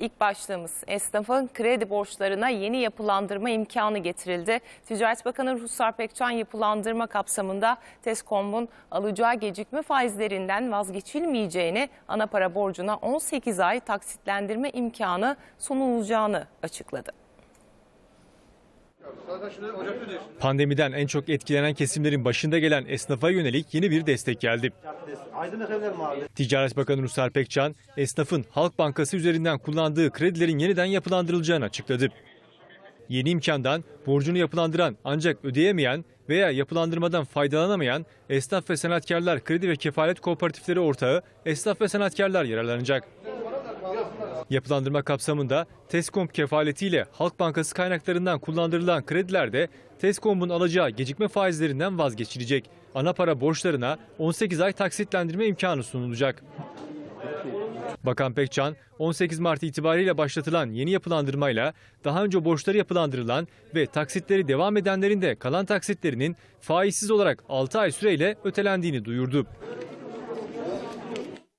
İlk başlığımız esnafın kredi borçlarına yeni yapılandırma imkanı getirildi. Ticaret Bakanı Ruhsar Pekcan yapılandırma kapsamında TESKOM'un alacağı gecikme faizlerinden vazgeçilmeyeceğini, ana para borcuna 18 ay taksitlendirme imkanı sunulacağını açıkladı. Pandemiden en çok etkilenen kesimlerin başında gelen esnafa yönelik yeni bir destek geldi. Ticaret Bakanı Ruslar Pekcan, esnafın Halk Bankası üzerinden kullandığı kredilerin yeniden yapılandırılacağını açıkladı. Yeni imkandan borcunu yapılandıran ancak ödeyemeyen veya yapılandırmadan faydalanamayan esnaf ve sanatkarlar kredi ve kefalet kooperatifleri ortağı esnaf ve sanatkarlar yararlanacak. Yapılandırma kapsamında TESKOM kefaletiyle Halk Bankası kaynaklarından kullandırılan kredilerde TESKOM'un alacağı gecikme faizlerinden vazgeçilecek. Ana para borçlarına 18 ay taksitlendirme imkanı sunulacak. Bakan Pekcan, 18 Mart itibariyle başlatılan yeni yapılandırmayla daha önce borçları yapılandırılan ve taksitleri devam edenlerin de kalan taksitlerinin faizsiz olarak 6 ay süreyle ötelendiğini duyurdu.